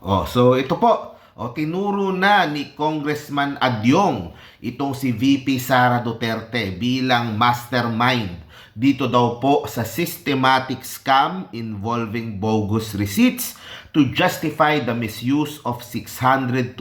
Oh, so ito po, oh, tinuro na ni Congressman Adyong itong si VP Sara Duterte bilang mastermind dito daw po sa systematic scam involving bogus receipts to justify the misuse of 612.5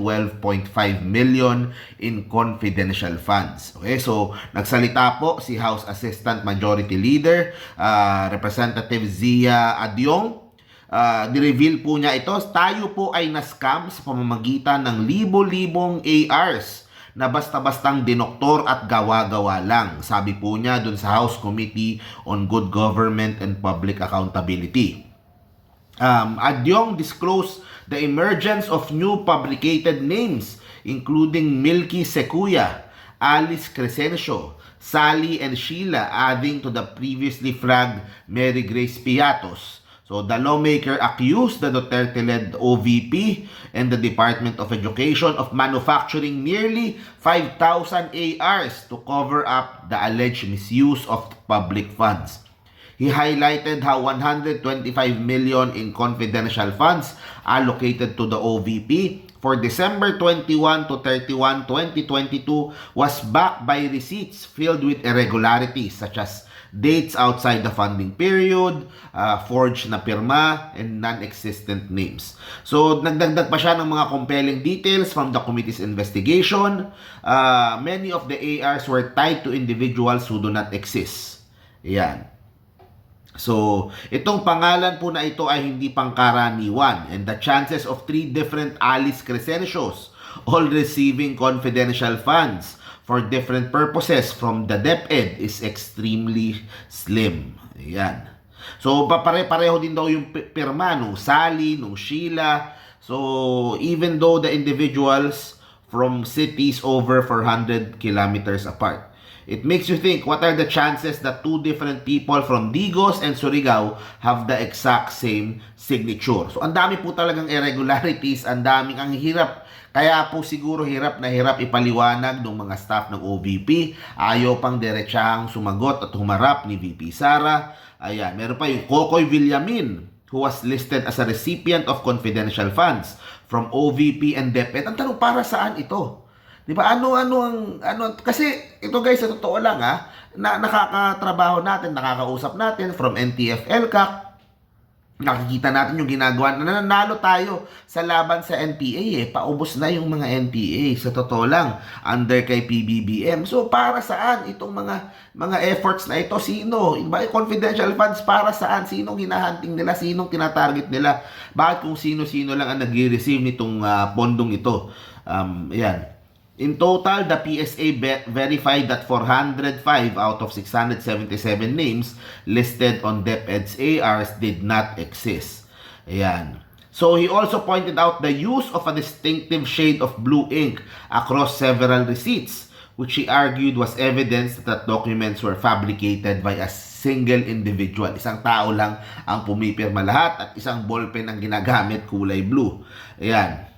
million in confidential funds. Okay, so nagsalita po si House Assistant Majority Leader ah, Representative Zia Adyong Uh, ni-reveal po niya ito, tayo po ay na-scam sa pamamagitan ng libo-libong ARs na basta-bastang dinoktor at gawa-gawa lang. Sabi po niya dun sa House Committee on Good Government and Public Accountability. Um, Adyong disclosed the emergence of new fabricated names including Milky Sequoia, Alice Crescencio, Sally and Sheila adding to the previously flagged Mary Grace Piatos. So the lawmaker accused the Duterte-led OVP and the Department of Education of manufacturing nearly 5,000 ARs to cover up the alleged misuse of public funds. He highlighted how 125 million in confidential funds allocated to the OVP for December 21 to 31, 2022 was backed by receipts filled with irregularities such as dates outside the funding period, uh, forged na pirma, and non-existent names. So, nagdagdag pa siya ng mga compelling details from the committee's investigation. Uh, many of the ARs were tied to individuals who do not exist. Yan. So, itong pangalan po na ito ay hindi pangkaraniwan and the chances of three different Alice Crescencios all receiving confidential funds for different purposes from the DepEd is extremely slim. Ayan. So, pare-pareho din daw yung pi- pirma nung Sally, nung Sheila. So, even though the individuals from cities over 400 kilometers apart. It makes you think what are the chances that two different people from Digos and Surigao have the exact same signature. So ang dami po talagang irregularities, ang daming ang hirap. Kaya po siguro hirap na hirap ipaliwanag ng mga staff ng OVP. Ayaw pang diretsahang sumagot at humarap ni VP Sara. Ayan, meron pa yung Kokoy Villamin who was listed as a recipient of confidential funds from OVP and DepEd. Ang tanong para saan ito? Di ba? Ano ano ang ano kasi ito guys sa totoo lang ha, na nakakatrabaho natin, nakakausap natin from NTF LCAC. Nakikita natin yung ginagawa. Nananalo tayo sa laban sa NPA eh. Paubos na yung mga NPA sa totoo lang under kay PBBM. So para saan itong mga mga efforts na ito? Sino? Ba confidential funds para saan? Sinong hinahunting nila? Sinong tinatarget nila? Bakit kung sino-sino lang ang nag-receive nitong ah, pondong ito? Um, yan. In total, the PSA verified that 405 out of 677 names listed on DepEd's ARs did not exist. Ayan. So he also pointed out the use of a distinctive shade of blue ink across several receipts, which he argued was evidence that documents were fabricated by a single individual. Isang tao lang ang pumipirma lahat at isang ballpen ang ginagamit kulay blue. Ayan.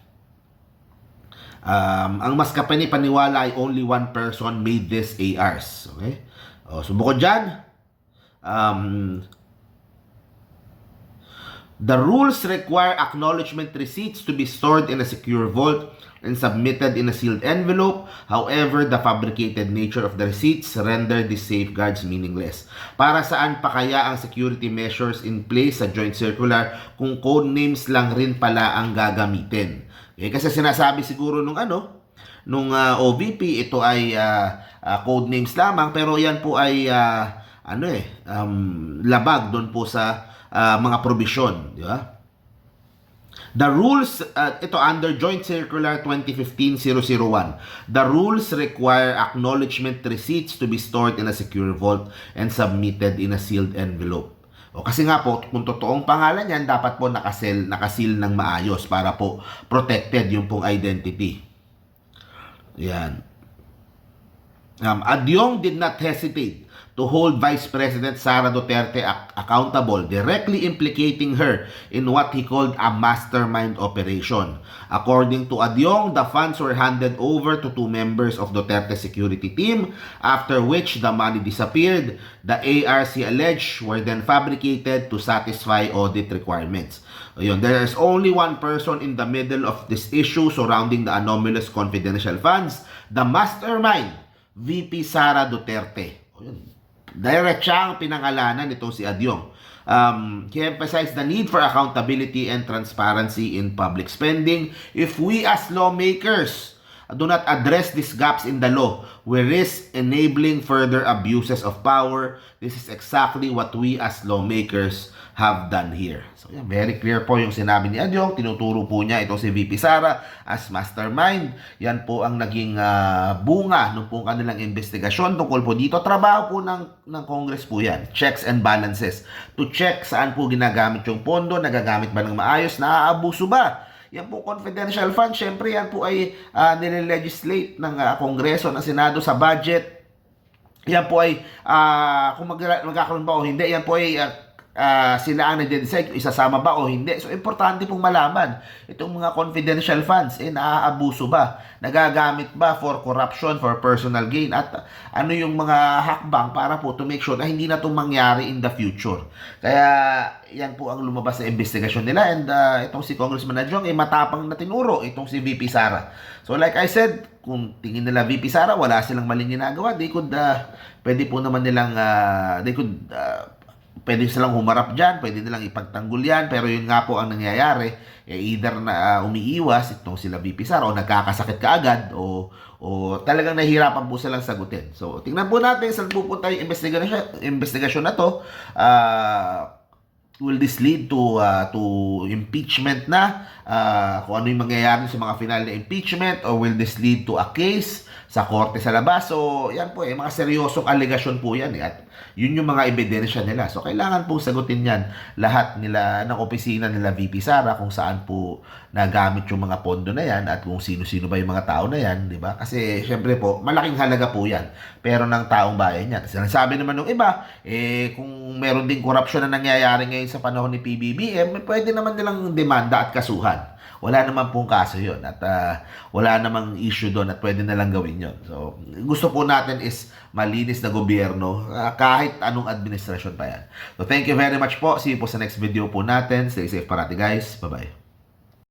Um, ang mas kapani paniwala ay only one person made this ARs. Okay? O, so bukod dyan, um, the rules require acknowledgement receipts to be stored in a secure vault and submitted in a sealed envelope. However, the fabricated nature of the receipts render these safeguards meaningless. Para saan pa kaya ang security measures in place sa joint circular kung code names lang rin pala ang gagamitin? Okay, kasi sinasabi siguro nung ano, nung ah, OVP, ito ay ah, ah, code names lamang, pero yan po ay ah, ano eh, um, labag doon po sa ah, mga provision, di ba? The rules, uh, ito under Joint Circular 2015-001, the rules require acknowledgement receipts to be stored in a secure vault and submitted in a sealed envelope. O kasi nga po, kung totoong pangalan yan, dapat po nakasil, nakasil ng maayos para po protected yung pong identity. Yan. Um, Adyong did not hesitate to hold Vice President Sara Duterte ac- accountable, directly implicating her in what he called a mastermind operation. According to Adyong, the funds were handed over to two members of Duterte security team, after which the money disappeared. The ARC alleged were then fabricated to satisfy audit requirements. Ayun, there is only one person in the middle of this issue surrounding the anomalous confidential funds, the mastermind, VP Sara Duterte. Ayun, direct siya ang pinangalanan nito si Adyong. Um, he emphasized the need for accountability and transparency in public spending. If we as lawmakers do not address these gaps in the law, we risk enabling further abuses of power. This is exactly what we as lawmakers have done here. So, yan, very clear po yung sinabi ni Adyong. Tinuturo po niya ito si VP Sara as mastermind. Yan po ang naging ah, bunga ng po kanilang investigasyon tungkol po dito. Trabaho po ng, ng Congress po yan. Checks and balances. To check saan po ginagamit yung pondo, nagagamit ba ng maayos, naaabuso ba? Yan po confidential fund, syempre yan po ay uh, nile-legislate ng ah, Kongreso, ng Senado sa budget. Yan po ay, ah, kung mag- magkakaroon ba o hindi, yan po ay ah, ah, sila ang nag-decide kung isasama ba o hindi. So, importante pong malaman itong mga confidential funds, eh, naaabuso ba? Nagagamit ba for corruption, for personal gain? At ano yung mga hakbang para po to make sure na hindi na itong mangyari in the future. Kaya, yan po ang lumabas sa investigasyon nila and ah, itong si Congressman Adjong eh matapang na tinuro itong si VP Sara. So like I said, kung tingin nila VP Sara wala silang maling ginagawa, they could ah, pwede po naman nilang ah, they could ah, pwede silang humarap dyan, pwede nilang ipagtanggol yan, pero yun nga po ang nangyayari, eh, either na ah, umiiwas itong sila VP o nagkakasakit kaagad o o talagang nahihirapan po silang sagutin. So, tingnan po natin saan pupunta yung investigasyon, investigasyon na to. Ah, will this lead to uh, to impeachment na? Uh, kung ano yung mangyayari sa mga final na impeachment or will this lead to a case sa korte sa labas? So yan po eh mga seryosong alegasyon po yan eh. At yun yung mga ebidensya nila. So kailangan po sagutin yan. Lahat nila ng opisina nila VP Sara kung saan po nagamit yung mga pondo na yan at kung sino-sino ba yung mga tao na yan di ba? Kasi syempre po malaking halaga po yan. Pero ng taong bayan yan sinasabi naman ng iba eh kung meron ding korupsyon na nangyayari ngayon sa panahon ni PBBM, pwede naman nilang demanda at kasuhan. Wala naman pong kaso yun at ah, wala namang issue doon at pwede na lang gawin yun. So, gusto po natin is malinis na gobyerno ah, kahit anong administrasyon pa yan. So, thank you very much po. See you po sa next video po natin. Stay safe parati guys. Bye-bye.